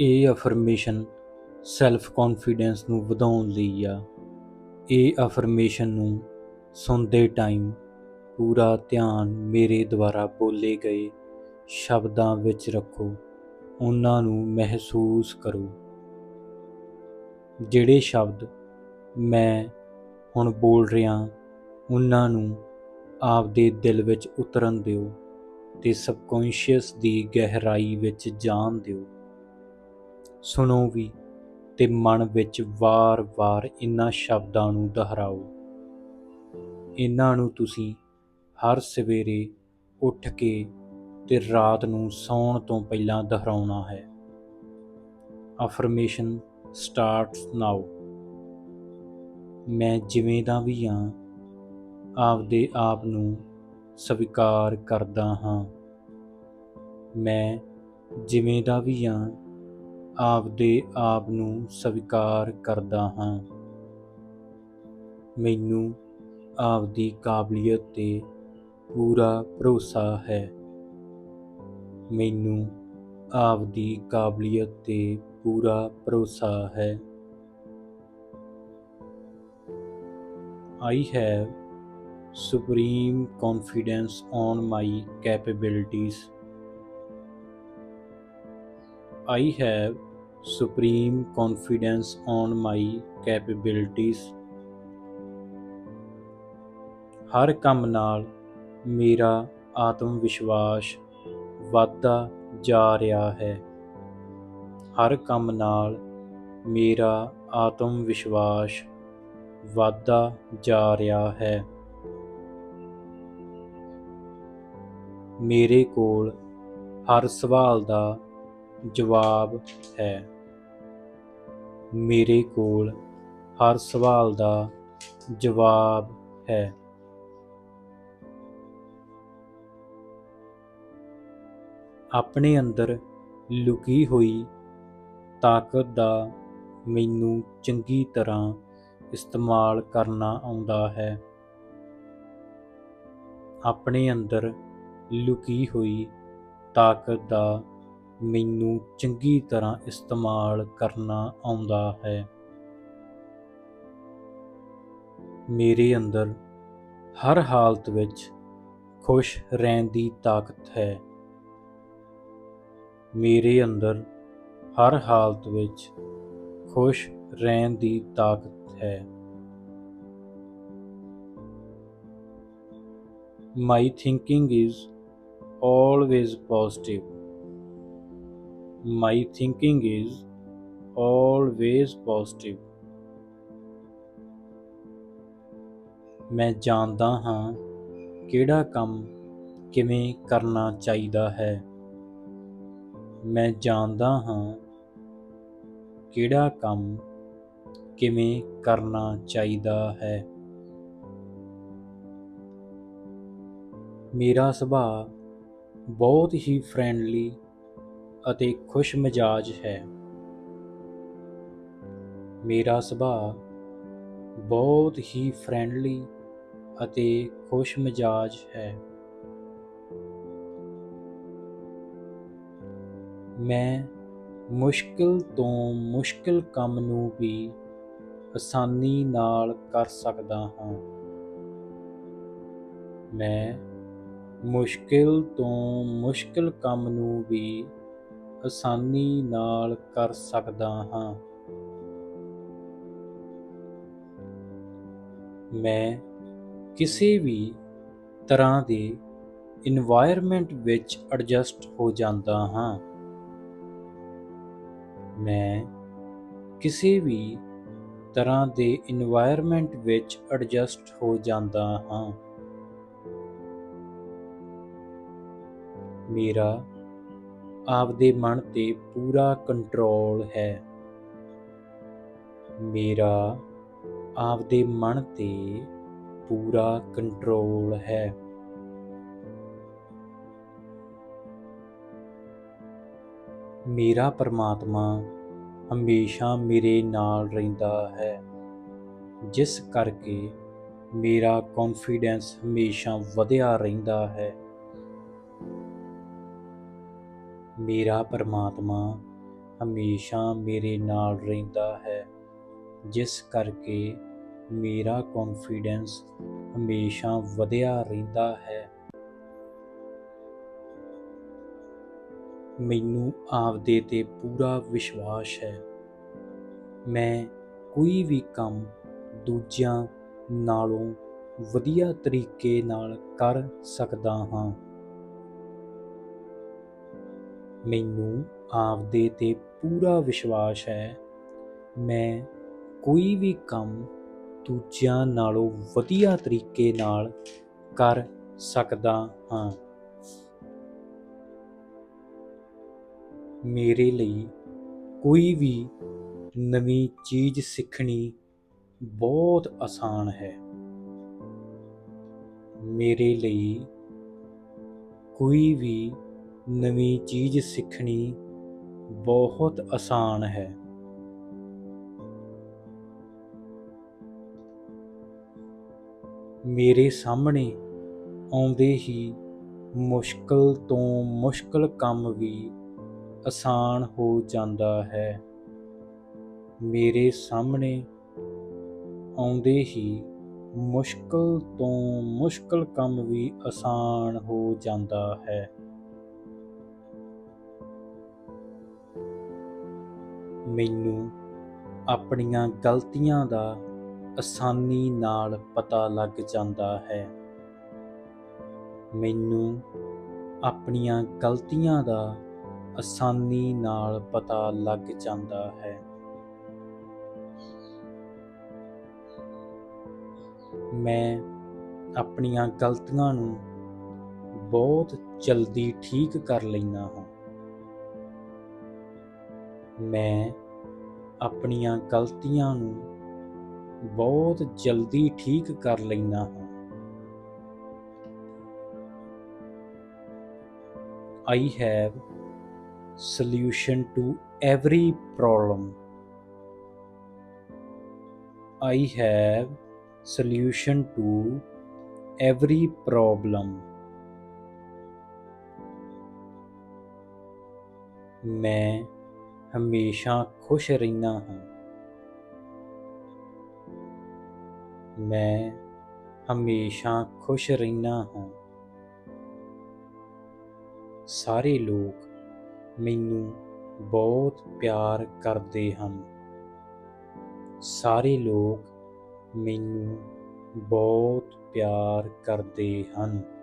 ਇਹ ਅਫਰਮੇਸ਼ਨ self confidence ਨੂੰ ਵਧਾਉਣ ਲਈ ਆ। ਇਹ ਅਫਰਮੇਸ਼ਨ ਨੂੰ ਸੁਣਦੇ ਟਾਈਮ ਪੂਰਾ ਧਿਆਨ ਮੇਰੇ ਦੁਆਰਾ ਬੋਲੇ ਗਏ ਸ਼ਬਦਾਂ ਵਿੱਚ ਰੱਖੋ, ਉਹਨਾਂ ਨੂੰ ਮਹਿਸੂਸ ਕਰੋ। ਜਿਹੜੇ ਸ਼ਬਦ ਮੈਂ ਹੁਣ ਬੋਲ ਰਿਹਾ, ਉਹਨਾਂ ਨੂੰ ਆਪਦੇ ਦਿਲ ਵਿੱਚ ਉਤਰਨ ਦਿਓ ਤੇ ਸਬਕੌਂਸ਼ੀਅਸ ਦੀ ਗਹਿਰਾਈ ਵਿੱਚ ਜਾਣ ਦਿਓ। ਸੁਣੋ ਵੀ ਤੇ ਮਨ ਵਿੱਚ ਵਾਰ-ਵਾਰ ਇਨ੍ਹਾਂ ਸ਼ਬਦਾਂ ਨੂੰ ਦੁਹਰਾਓ। ਇਹਨਾਂ ਨੂੰ ਤੁਸੀਂ ਹਰ ਸਵੇਰੇ ਉੱਠ ਕੇ ਤੇ ਰਾਤ ਨੂੰ ਸੌਣ ਤੋਂ ਪਹਿਲਾਂ ਦੁਹਰਾਉਣਾ ਹੈ। ਅਫਰਮੇਸ਼ਨ ਸਟਾਰਟਸ ਨਾਓ ਮੈਂ ਜਿਵੇਂ ਦਾ ਵੀ ਹਾਂ, ਆਪਦੇ ਆਪ ਨੂੰ ਸਵੀਕਾਰ ਕਰਦਾ ਹਾਂ। ਮੈਂ ਜਿਵੇਂ ਦਾ ਵੀ ਹਾਂ ਆਪਦੇ ਆਪ ਨੂੰ ਸਵੀਕਾਰ ਕਰਦਾ ਹਾਂ। ਮੈਨੂੰ ਆਪਦੀ ਕਾਬਲੀਅਤ ਤੇ ਪੂਰਾ ਭਰੋਸਾ ਹੈ। ਮੈਨੂੰ ਆਪਦੀ ਕਾਬਲੀਅਤ ਤੇ ਪੂਰਾ ਭਰੋਸਾ ਹੈ। I have supreme confidence on my capabilities I have supreme confidence on my capabilities. ਹਰ ਕੰਮ ਨਾਲ ਮੇਰਾ ਆਤਮ ਵਿਸ਼ਵਾਸ ਵੱਧਦਾ ਜਾ ਰਿਹਾ ਹੈ ਹਰ ਕੰਮ ਨਾਲ ਮੇਰਾ ਆਤਮ ਵਿਸ਼ਵਾਸ ਵੱਧਦਾ ਜਾ ਰਿਹਾ ਹੈ ਮੇਰੇ ਕੋਲ ਹਰ ਸਵਾਲ ਦਾ ਜਵਾਬ ਹੈ। ਮੇਰੇ ਕੋਲ ਹਰ ਸਵਾਲ ਦਾ ਜਵਾਬ ਹੈ। ਆਪਣੇ ਅੰਦਰ ਲੁਕੀ ਹੋਈ ਤਾਕਤ ਦਾ ਮੈਨੂੰ ਚੰਗੀ ਤਰ੍ਹਾਂ ਇਸਤੇਮਾਲ ਕਰਨਾ ਆਉਂਦਾ ਹੈ। ਆਪਣੇ ਅੰਦਰ ਲੁਕੀ ਹੋਈ ਤਾਕਤ ਦਾ ਮੈਨੂੰ ਚੰਗੀ ਤਰ੍ਹਾਂ ਇਸਤੇਮਾਲ ਕਰਨਾ ਆਉਂਦਾ ਹੈ। ਮੇਰੇ ਅੰਦਰ ਹਰ ਹਾਲਤ ਵਿੱਚ ਖੁਸ਼ ਰਹਿਣ ਦੀ ਤਾਕਤ ਹੈ। ਮੇਰੇ ਅੰਦਰ ਹਰ ਹਾਲਤ ਵਿੱਚ ਖੁਸ਼ ਰਹਿਣ ਦੀ ਤਾਕਤ ਹੈ। My thinking is always positive. My thinking is always positive. ਮੈਂ ਜਾਣਦਾ ਹਾਂ ਕਿਹੜਾ ਕੰਮ ਕਿਵੇਂ ਕਰਨਾ ਚਾਹੀਦਾ ਹੈ। ਮੈਂ ਜਾਣਦਾ ਹਾਂ ਕਿਹੜਾ ਕੰਮ ਕਿਵੇਂ ਕਰਨਾ ਚਾਹੀਦਾ ਹੈ। ਮੇਰਾ ਸੁਭਾਅ ਬਹੁਤ ਹੀ ਫ੍ਰੈਂਡਲੀ ਅਤੇ ਖੁਸ਼ ਮਿਜਾਜ ਹੈ। ਮੇਰਾ ਸੁਭਾਅ ਬਹੁਤ ਹੀ ਫ੍ਰੈਂਡਲੀ ਅਤੇ ਖੁਸ਼ ਮਿਜਾਜ ਹੈ। ਮੈਂ ਮੁਸ਼ਕਿਲ ਤੋਂ ਮੁਸ਼ਕਿਲ ਕੰਮ ਨੂੰ ਵੀ ਆਸਾਨੀ ਨਾਲ ਕਰ ਸਕਦਾ ਹਾਂ। ਮੈਂ ਮੁਸ਼ਕਿਲ ਤੋਂ ਮੁਸ਼ਕਿਲ ਕੰਮ ਨੂੰ ਵੀ ਆਸਾਨੀ ਨਾਲ ਕਰ ਸਕਦਾ ਹਾਂ। ਮੈਂ ਕਿਸੇ ਵੀ ਤਰ੍ਹਾਂ ਦੇ এনवायरमेंट ਵਿੱਚ ਐਡਜਸਟ ਹੋ ਜਾਂਦਾ ਹਾਂ। ਮੈਂ ਕਿਸੇ ਵੀ ਤਰ੍ਹਾਂ ਦੇ এনवायरमेंट ਵਿੱਚ ਐਡਜਸਟ ਹੋ ਜਾਂਦਾ ਹਾਂ। ਮੇਰਾ ਆਪਦੇ ਮਨ ਤੇ ਪੂਰਾ ਕੰਟਰੋਲ ਹੈ। ਮੇਰਾ ਆਪਦੇ ਮਨ ਤੇ ਪੂਰਾ ਕੰਟਰੋਲ ਹੈ। ਮੇਰਾ ਪਰਮਾਤਮਾ ਹਮੇਸ਼ਾ ਮੇਰੇ ਨਾਲ ਰਹਿੰਦਾ ਹੈ। ਜਿਸ ਕਰਕੇ ਮੇਰਾ ਕੌਨਫੀਡੈਂਸ ਹਮੇਸ਼ਾ ਵਧਿਆ ਰਹਿੰਦਾ ਹੈ। ਮੇਰਾ ਪਰਮਾਤਮਾ ਹਮੇਸ਼ਾ ਮੇਰੇ ਨਾਲ ਰਹਿੰਦਾ ਹੈ, ਜਿਸ ਕਰਕੇ ਮੇਰਾ ਕੌਨਫੀਡੈਂਸ ਹਮੇਸ਼ਾ ਵਧਿਆ ਰਹਿੰਦਾ ਹੈ। ਮੈਨੂੰ ਆਪਦੇ ਤੇ ਪੂਰਾ ਵਿਸ਼ਵਾਸ ਹੈ। ਮੈਂ ਕੋਈ ਵੀ ਕੰਮ ਦੂਜਿਆਂ ਨਾਲੋਂ ਵਧੀਆ ਤਰੀਕੇ ਨਾਲ ਕਰ ਸਕਦਾ ਹਾਂ। ਮੈਨੂੰ ਆਪਦੇ ਤੇ ਪੂਰਾ ਵਿਸ਼ਵਾਸ ਹੈ। ਮੈਂ ਕੋਈ ਵੀ ਕੰਮ ਦੂਜਿਆਂ ਨਾਲੋਂ ਵਧੀਆ ਤਰੀਕੇ ਨਾਲ ਕਰ ਸਕਦਾ ਹਾਂ। ਮੇਰੇ ਲਈ ਕੋਈ ਵੀ ਨਵੀਂ ਚੀਜ਼ ਸਿੱਖਣੀ ਬਹੁਤ ਆਸਾਨ ਹੈ। ਮੇਰੇ ਲਈ ਕੋਈ ਵੀ ਨਵੀਂ ਚੀਜ਼ ਸਿੱਖਣੀ ਬਹੁਤ ਆਸਾਨ ਹੈ। ਮੇਰੇ ਸਾਹਮਣੇ ਆਉਂਦੇ ਹੀ ਮੁਸ਼ਕਲ ਤੋਂ ਮੁਸ਼ਕਲ ਕੰਮ ਵੀ ਆਸਾਨ ਹੋ ਜਾਂਦਾ ਹੈ। ਮੇਰੇ ਸਾਹਮਣੇ ਆਉਂਦੇ ਹੀ ਮੁਸ਼ਕਲ ਤੋਂ ਮੁਸ਼ਕਲ ਕੰਮ ਵੀ ਆਸਾਨ ਹੋ ਜਾਂਦਾ ਹੈ। ਮੈਨੂੰ ਆਪਣੀਆਂ ਗਲਤੀਆਂ ਦਾ ਆਸਾਨੀ ਨਾਲ ਪਤਾ ਲੱਗ ਜਾਂਦਾ ਹੈ। ਮੈਨੂੰ ਆਪਣੀਆਂ ਗਲਤੀਆਂ ਦਾ ਆਸਾਨੀ ਨਾਲ ਪਤਾ ਲੱਗ ਜਾਂਦਾ ਹੈ। ਮੈਂ ਆਪਣੀਆਂ ਗਲਤੀਆਂ ਨੂੰ ਬਹੁਤ ਜਲਦੀ ਠੀਕ ਕਰ ਲੈਂਦਾ ਹਾਂ। ਮੈਂ ਆਪਣੀਆਂ ਗਲਤੀਆਂ ਨੂੰ ਬਹੁਤ ਜਲਦੀ ਠੀਕ ਕਰ ਲੈਂਦਾ ਹਾਂ I have solution to every problem I have solution to every problem ਮੈਂ ਹਮੇਸ਼ਾ ਖੁਸ਼ ਰਹਿਣਾ ਹਾਂ। ਮੈਂ ਹਮੇਸ਼ਾ ਖੁਸ਼ ਰਹਿਣਾ ਹਾਂ। ਸਾਰੇ ਲੋਕ ਮੈਨੂੰ ਬਹੁਤ ਪਿਆਰ ਕਰਦੇ ਹਨ। ਸਾਰੇ ਲੋਕ ਮੈਨੂੰ ਬਹੁਤ ਪਿਆਰ ਕਰਦੇ ਹਨ।